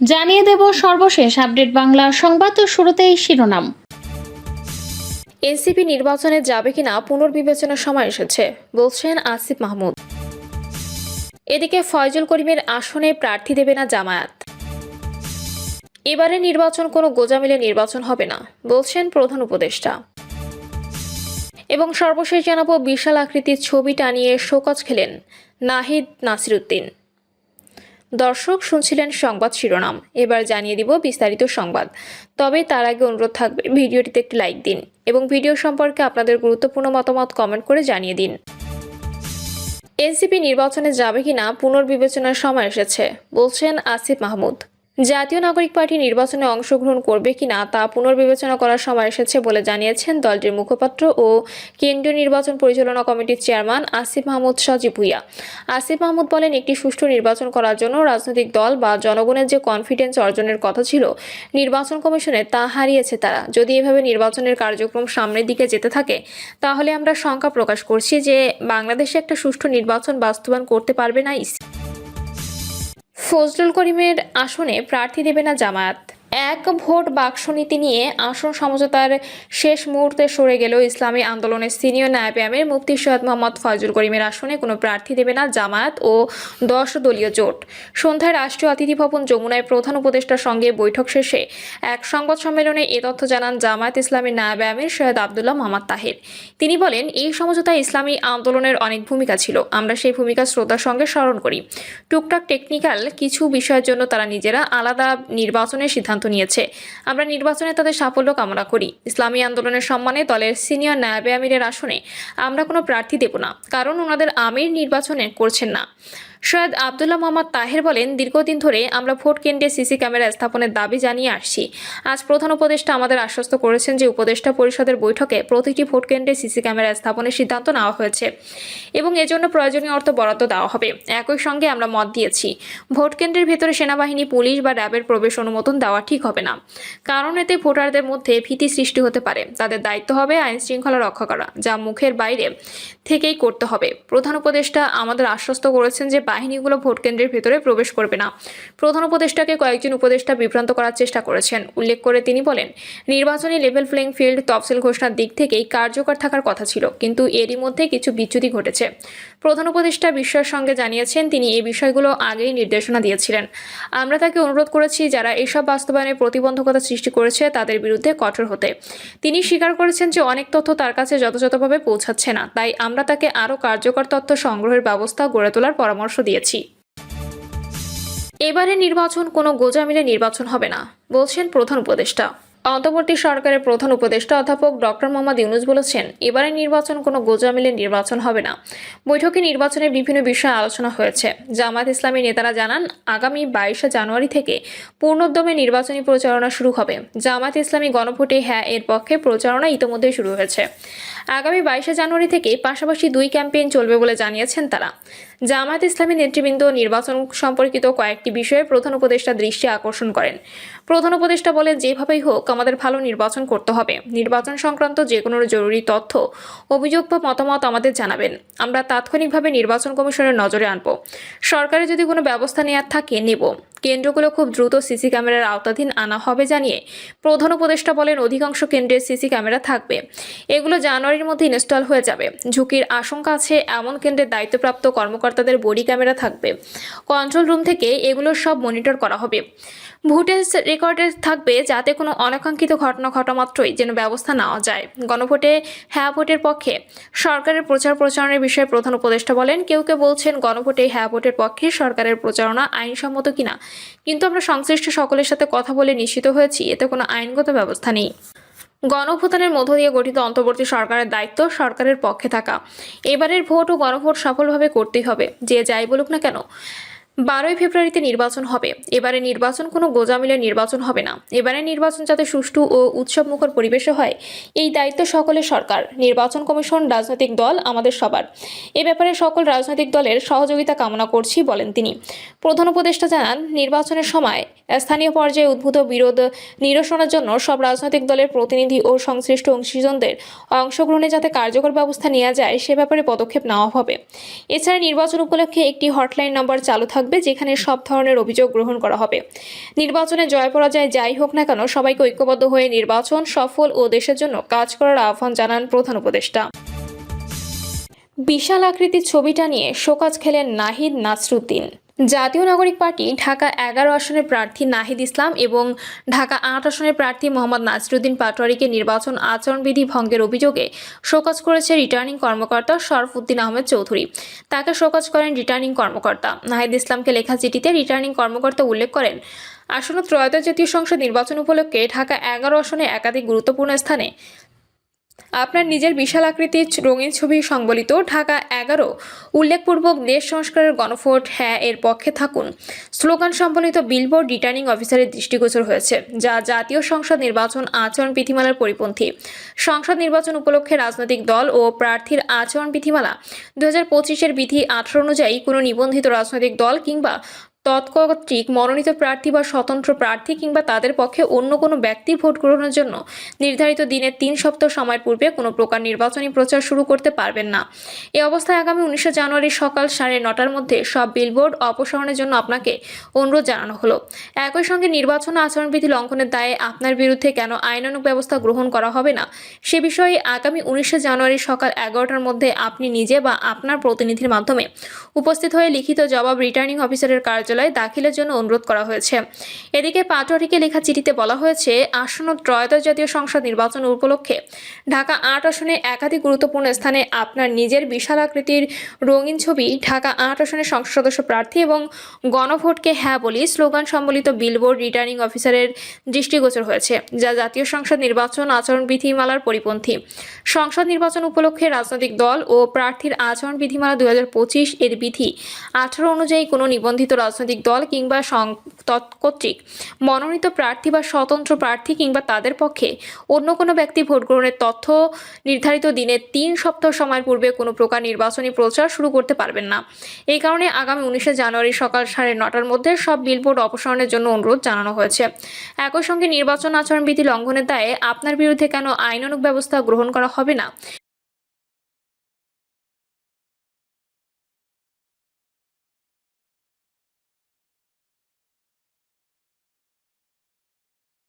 জানিয়ে দেব সর্বশেষ আপডেট বাংলা সংবাদ শুরুতেই শিরোনাম। এনসিপি নির্বাচনে যাবে কিনা পুনর্বিবেচনার সময় এসেছে, বলছেন আসিফ মাহমুদ। এদিকে ফয়জুল করিমের আসনে প্রার্থী দেবে না জামায়াত। এবারে নির্বাচন কোনো গোজামিলে নির্বাচন হবে না, বলছেন প্রধান উপদেষ্টা। এবং সর্বশেষ জানাব বিশাল আকৃতির ছবি টানিয়ে শোকজ খেলেন নাহিদ নাসিরুদ্দিন। দর্শক শুনছিলেন সংবাদ শিরোনাম। এবার জানিয়ে দিব বিস্তারিত সংবাদ। তবে তার আগে অনুরোধ থাকবে, ভিডিওটিতে একটি লাইক দিন এবং ভিডিও সম্পর্কে আপনাদের গুরুত্বপূর্ণ মতামত কমেন্ট করে জানিয়ে দিন। এনসিপি নির্বাচনে যাবে কিনা পুনর্বিবেচনার সময় এসেছে, বলছেন আসিফ মাহমুদ। জাতীয় নাগরিক পার্টি নির্বাচনে অংশগ্রহণ করবে কিনা তা পুনর্বিবেচনা করার সময় এসেছে বলে জানিয়েছেন দলটির মুখপাত্র ও কেন্দ্রীয় নির্বাচন পরিচালনা কমিটির চেয়ারম্যান আসিফ মাহমুদ সজীব ভুইয়া। আসিফ মাহমুদ বলেন, একটি সুষ্ঠু নির্বাচন করার জন্য রাজনৈতিক দল বা জনগণের যে কনফিডেন্স অর্জনের কথা ছিল, নির্বাচন কমিশনে তা হারিয়েছে তারা। যদি এভাবে নির্বাচনের কার্যক্রম সামনের দিকে যেতে থাকে, তাহলে আমরা শঙ্কা প্রকাশ করছি যে বাংলাদেশে একটা সুষ্ঠু নির্বাচন বাস্তবায়ন করতে পারবে না ফজলুল করিমের আসনে প্রার্থী দেবে না জামায়াত। এক ভোট বাক্স নীতি নিয়ে আসন সমঝোতার শেষ মুহূর্তে সরে গেলেও ইসলামী আন্দোলনের সিনিয়র নায়েবে আমির মুফতি সৈয়দ মোহাম্মদ ফয়জুল করিমের আসনে কোনো প্রার্থী দেবে না জামায়াত ও দশ দলীয় জোট। সন্ধ্যায় রাষ্ট্রীয় অতিথি ভবন যমুনায় প্রধান উপদেষ্টার সঙ্গে বৈঠক শেষে এক সংবাদ সম্মেলনে এ তথ্য জানান জামায়াত ইসলামী নায়েবে আমির সৈয়দ আবদুল্লাহ মোহাম্মদ তাহের। তিনি বলেন, এই সমঝোতায় ইসলামী আন্দোলনের অনেক ভূমিকা ছিল। আমরা সেই ভূমিকা শ্রদ্ধার সঙ্গে স্মরণ করি। টুকটাক টেকনিক্যাল কিছু বিষয়ের জন্য তারা নিজেরা আলাদা নির্বাচনের সিদ্ধান্ত নিয়েছে। আমরা নির্বাচনে তাদের সাফল্য কামনা করি। ইসলামী আন্দোলনের সম্মানে দলের সিনিয়র নায়াবে আমিরের আসনে আমরা কোনো প্রার্থী দেব না, কারণ ওনাদের আমির নির্বাচনে করছেন না। সৈয়দ আবদুল্লাহ মোহাম্মদ তাহের বলেন, দীর্ঘদিন ধরে আমরা ভোট কেন্দ্রে সিসি ক্যামেরা স্থাপনের দাবি জানিয়ে আসছি। আজ প্রধান উপদেষ্টা আমাদের আশ্বস্ত করেছেন যে উপদেষ্টা পরিষদের বৈঠকে প্রতিটি ভোট কেন্দ্রে সিসি ক্যামেরা স্থাপনের সিদ্ধান্ত নেওয়া হয়েছে এবং এজন্য প্রয়োজনীয় অর্থ বরাদ্দ দেওয়া হবে। একই সঙ্গে আমরা মত দিয়েছি। ভোট কেন্দ্রের ভেতরে সেনাবাহিনী, পুলিশ বা র্যাবের প্রবেশ অনুমোদন দেওয়া ঠিক হবে না। কারণ এতে ভোটারদের মধ্যে ভীতি সৃষ্টি হতে পারে। তাদের দায়িত্ব হবে আইন শৃঙ্খলা রক্ষা করা, যা মুখের বাইরে থেকেই করতে হবে। প্রধান উপদেষ্টা আমাদের আশ্বস্ত করেছেন যে বাহিনীগুলো ভোট কেন্দ্রের ভেতরে প্রবেশ করবে না। প্রধান উপদেষ্টাকে কয়েকজন উপদেষ্টা বিভ্রান্ত করার চেষ্টা করেছেন। উল্লেখ করে তিনি বলেন, নির্বাচনী লেভেল প্লেইং ফিল্ড তফসিল ঘোষণার দিক থেকেই কার্যকর থাকার কথা ছিল, কিন্তু এরই মধ্যে কিছু বিচ্যুতি ঘটেছে। প্রধান উপদেষ্টা বিস্ময়ের সঙ্গে জানিয়েছেন, তিনি এই বিষয়গুলো আগেই নির্দেশনা দিয়েছিলেন। আমরা তাকে অনুরোধ করেছি, যারা এসব বাস্তবায়নে প্রতিবন্ধকতা সৃষ্টি করেছে, তাদের বিরুদ্ধে কঠোর হতে। তিনি স্বীকার করেছেন যে, অনেক তথ্য তার কাছে যথাযথভাবে পৌঁছাচ্ছে না। তাই আমরা তাকে আরও কার্যকর তথ্য সংগ্রহের ব্যবস্থা গড়ে তোলার পরামর্শ দিয়েছি। এবারে নির্বাচন কোনো গোজামিলে নির্বাচন হবে না, বলছেন প্রধান উপদেষ্টা। অন্তর্বর্তী সরকারের প্রধান উপদেষ্টা অধ্যাপক ডক্টর মোহাম্মদ ইউনুস বলেছেন, এবারের নির্বাচন কোনো গোজামিলে নির্বাচন হবে না। বৈঠকে নির্বাচনের বিভিন্ন বিষয়ে আলোচনা হয়েছে। জামায়াত ইসলামী নেতারা জানান, আগামী বাইশে জানুয়ারি থেকে পূর্ণোদ্যমে নির্বাচনী প্রচারণা শুরু হবে। জামায়াত ইসলামী গণভোটে হ্যাঁ এর পক্ষে প্রচারণা ইতোমধ্যেই শুরু হয়েছে। আগামী বাইশে জানুয়ারি থেকে পাশাপাশি দুই ক্যাম্পেইন চলবে বলে জানিয়েছেন তারা। জামায়াত ইসলামী নেতৃবৃন্দ নির্বাচন সম্পর্কিত কয়েকটি বিষয়ে প্রধান উপদেষ্টা দৃষ্টি আকর্ষণ করেন। প্রধান উপদেষ্টা বলেন, যেভাবেই হোক, আমাদের ভালো নির্বাচন করতে হবে। নির্বাচন সংক্রান্ত যে কোনো জরুরি তথ্য, অভিযোগ বা মতামত আমাদের জানাবেন। আমরা তাৎক্ষণিকভাবে নির্বাচন কমিশনের নজরে আনব। সরকারের যদি কোনো ব্যবস্থা নেওয়ার থাকে, নেব। কেন্দ্রগুলো খুব দ্রুত সিসি ক্যামেরার আওতাধীন আনা হবে জানিয়ে প্রধান উপদেষ্টা বলেন, অধিকাংশ কেন্দ্রে সিসি ক্যামেরা থাকবে। এগুলো জানুয়ারির মধ্যে ইনস্টল হয়ে যাবে। ঝুঁকির আশঙ্কা আছে, এমন কেন্দ্রের দায়িত্বপ্রাপ্ত কর্মকর্তাদের বডি ক্যামেরা থাকবে। কন্ট্রোল রুম থেকে এগুলো সব মনিটর করা হবে। ভোটের রেকর্ডে থাকবে যাতে কোনো অনাকাঙ্ক্ষিত ঘটনা ঘটা মাত্রই যেন ব্যবস্থা নেওয়া যায়। গণভোটে হ্যাঁ ভোটের পক্ষে। সরকারের প্রচার প্রচারণের বিষয়ে প্রধান উপদেষ্টা বলেন, কেউ কেউ বলছেন গণভোটে হ্যাঁ ভোটের পক্ষে সরকারের প্রচারণা আইনসম্মত কিনা। কিন্তু আমরা সংশ্লিষ্ট সকলের সাথে কথা বলে নিশ্চিত হয়েছি, এতে কোনো আইনগত ব্যবস্থা নেই। গণভোটানের মধ্য দিয়ে গঠিত অন্তর্বর্তী সরকারের দায়িত্ব সরকারের পক্ষে থাকা। এবারের ভোট ও গণভোট সফলভাবে করতেই হবে, যে যাই বলুক না কেন। বারোই ফেব্রুয়ারিতে নির্বাচন হবে। এবারে নির্বাচন কোনো গোজামিলের নির্বাচন হবে না। এবারে নির্বাচন যাতে সুষ্ঠু ও উৎসবমুখর পরিবেশে হয়, এই দায়িত্ব সকলের সরকার। নির্বাচন কমিশন, রাজনৈতিক দল আমাদের সবার। এ ব্যাপারে সকল রাজনৈতিক দলের সহযোগিতা কামনা করছি বলেন তিনি। প্রধান উপদেষ্টা জানান, নির্বাচনের সময় স্থানীয় পর্যায়ে উদ্ভূত বিরোধ নিরসনের জন্য সব রাজনৈতিক দলের প্রতিনিধি ও সংশ্লিষ্ট অংশীজনদের অংশগ্রহণে যাতে কার্যকর ব্যবস্থা নেওয়া যায়, সে ব্যাপারে পদক্ষেপ নেওয়া হবে। এছাড়া নির্বাচন উপলক্ষে একটি হটলাইন নম্বর চালু থাকবে, যেখানে সব ধরনের অভিযোগ গ্রহণ করা হবে। নির্বাচনে জয় পরাজয় যাই হোক না কেন, সবাইকে ঐক্যবদ্ধ হয়ে নির্বাচন সফল ও দেশের জন্য কাজ করার আহ্বান জানান প্রধান উপদেষ্টা। বিশাল আকৃতির ছবিটা নিয়ে শোকাজ খেলেন নাহিদ নাসরুদ্দিন। জাতীয় নাগরিক পার্টি ঢাকা এগারো আসনের প্রার্থী নাহিদ ইসলাম এবং ঢাকা আট আসনের প্রার্থী মোহাম্মদ নাসরুদ্দিন পাটোয়ারিকে নির্বাচন আচরণবিধি ভঙ্গের অভিযোগে শোকজ করেছে রিটার্নিং কর্মকর্তা শরফুদ্দিন আহমেদ চৌধুরী। তাকে শোকজ করেন রিটার্নিং কর্মকর্তা। নাহিদ ইসলামকে লেখা চিঠিতে রিটার্নিং কর্মকর্তা উল্লেখ করেন, আসন্ন ত্রয়োদশ জাতীয় সংসদ নির্বাচন উপলক্ষে ঢাকা এগারো আসনে একাধিক গুরুত্বপূর্ণ স্থানে আপনার নিজের বিশাল আকৃতির রঙিন ছবি সংবলিত ঢাকা এগারো উল্লেখপূর্বক দেশ সংস্কারের গণভোট হ্যাঁ এর পক্ষে থাকুন। স্লোগান সম্বলিত বিলবোর্ড রিটার্নিং অফিসারের দৃষ্টিগোচর হয়েছে, যা জাতীয় সংসদ নির্বাচন আচরণ বিধিমালার পরিপন্থী। সংসদ নির্বাচন উপলক্ষে রাজনৈতিক দল ও প্রার্থীর আচরণ বিধিমালা। দু হাজার পঁচিশের বিধি আঠারো অনুযায়ী কোনো নিবন্ধিত রাজনৈতিক দল কিংবা তৎকর্তৃক মনোনীত প্রার্থী বা স্বতন্ত্র প্রার্থী কিংবা তাদের পক্ষে অন্য কোনো ব্যক্তি ভোট গ্রহণের জন্য নির্ধারিত দিনের তিন সপ্তাহ সময় পূর্বে কোনো প্রকার নির্বাচনী প্রচার শুরু করতে পারবেন না। এ অবস্থায় আগামী উনিশে জানুয়ারি সকাল সাড়ে নটার মধ্যে সব বিলবোর্ড অপসারণের জন্য আপনাকে অনুরোধ জানানো হলো। একই সঙ্গে নির্বাচন আচরণবিধি লঙ্ঘনের দায়ে আপনার বিরুদ্ধে কেন আইনানুগ ব্যবস্থা গ্রহণ করা হবে না, সে বিষয়ে আগামী উনিশে জানুয়ারি সকাল এগারোটার মধ্যে আপনি নিজে বা আপনার প্রতিনিধির মাধ্যমে উপস্থিত হয়ে লিখিত জবাব রিটার্নিং অফিসারের কার্যালয়ে দাখিলের জন্য অনুরোধ করা হয়েছে। এদিকে পাটোয়ারিকে লেখা চিঠিতে বলা হয়েছে, আসন্ন ত্রয়োদশ জাতীয় সংসদ নির্বাচন উপলক্ষে ঢাকা আট আসনে একাধিক গুরুত্বপূর্ণ স্থানে আপনার নিজের বিশাল আকৃতির রঙিন ছবি, ঢাকা আট আসনের সংসদ সদস্য প্রার্থী এবং গণভোটকে হ্যাঁ বলি স্লোগান সম্বলিত বিলবোর্ড রিটার্নিং অফিসারের দৃষ্টিগোচর হয়েছে, যা জাতীয় সংসদ নির্বাচন আচরণ বিধিমালার পরিপন্থী। সংসদ নির্বাচন উপলক্ষে রাজনৈতিক দল ও প্রার্থীর আচরণ বিধিমালা দুই হাজার পঁচিশ এর বিধি আঠারো অনুযায়ী কোনো নিবন্ধিত রাজনৈতিক দল কিংবা তৎকর্তৃক মনোনীত প্রার্থী বা স্বতন্ত্র প্রার্থী কিংবা তাদের পক্ষে অন্য কোনো ব্যক্তি ভোট গ্রহণের তথ্য নির্ধারিত দিনের তিন সপ্তাহ সময়ের পূর্বে কোনো প্রকার নির্বাচনী প্রচার শুরু করতে পারবেন না। এই কারণে আগামী উনিশে জানুয়ারি সকাল সাড়ে নটার মধ্যে সব বিলবোর্ড অপসারণের জন্য অনুরোধ জানানো হয়েছে। একই সঙ্গে নির্বাচন আচরণবিধি লঙ্ঘনের দায়ে আপনার বিরুদ্ধে কেন আইনানুগ ব্যবস্থা গ্রহণ করা হবে না?